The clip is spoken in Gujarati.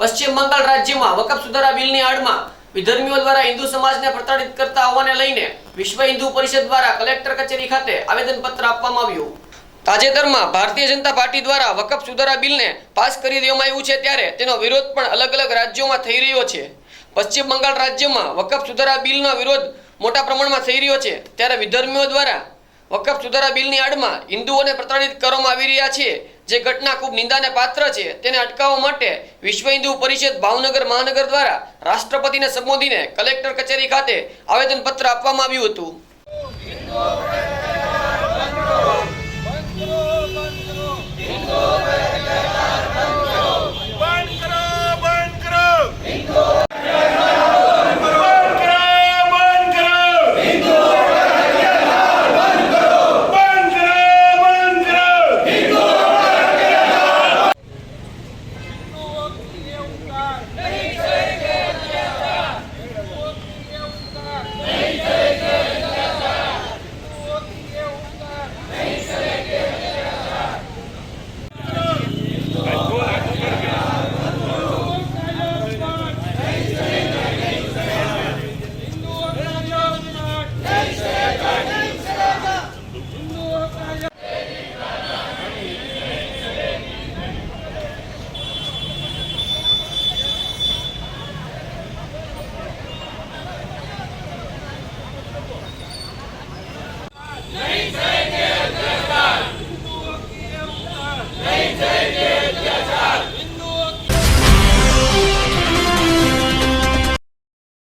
પશ્ચિમ બંગાળ રાજ્યમાં વકફ સુધારા બિલની આડમાં વિધર્મીઓ દ્વારા હિન્દુ સમાજને પ્રતાડિત કરતા હોવાને લઈને વિશ્વ હિન્દુ પરિષદ દ્વારા કલેક્ટર કચેરી ખાતે આવેદનપત્ર આપવામાં આવ્યું. તાજેતરમાં ભારતીય જનતા પાર્ટી દ્વારા વકફ સુધારા બિલને પાસ કરી દેવામાં આવ્યું છે ત્યારે તેનો વિરોધ પણ અલગ અલગ રાજ્યોમાં થઈ રહ્યો છે. પશ્ચિમ બંગાળ રાજ્યમાં વકફ સુધારા બિલનો વિરોધ મોટા પ્રમાણમાં થઈ રહ્યો છે. ત્યારે વિધર્મીઓ દ્વારા વકફ સુધારા બિલની આડમાં હિન્દુઓને પ્રતાડિત કરવામાં આવી રહ્યા છે. જે ઘટના ખૂબ નિંદાને પાત્ર છે, તેને અટકાવવા માટે વિશ્વ હિન્દુ પરિષદ ભાવનગર મહાનગર દ્વારા રાષ્ટ્રપતિને સંબોધીને કલેક્ટર કચેરી ખાતે આવેદનપત્ર આપવામાં આવ્યું હતું. બંધ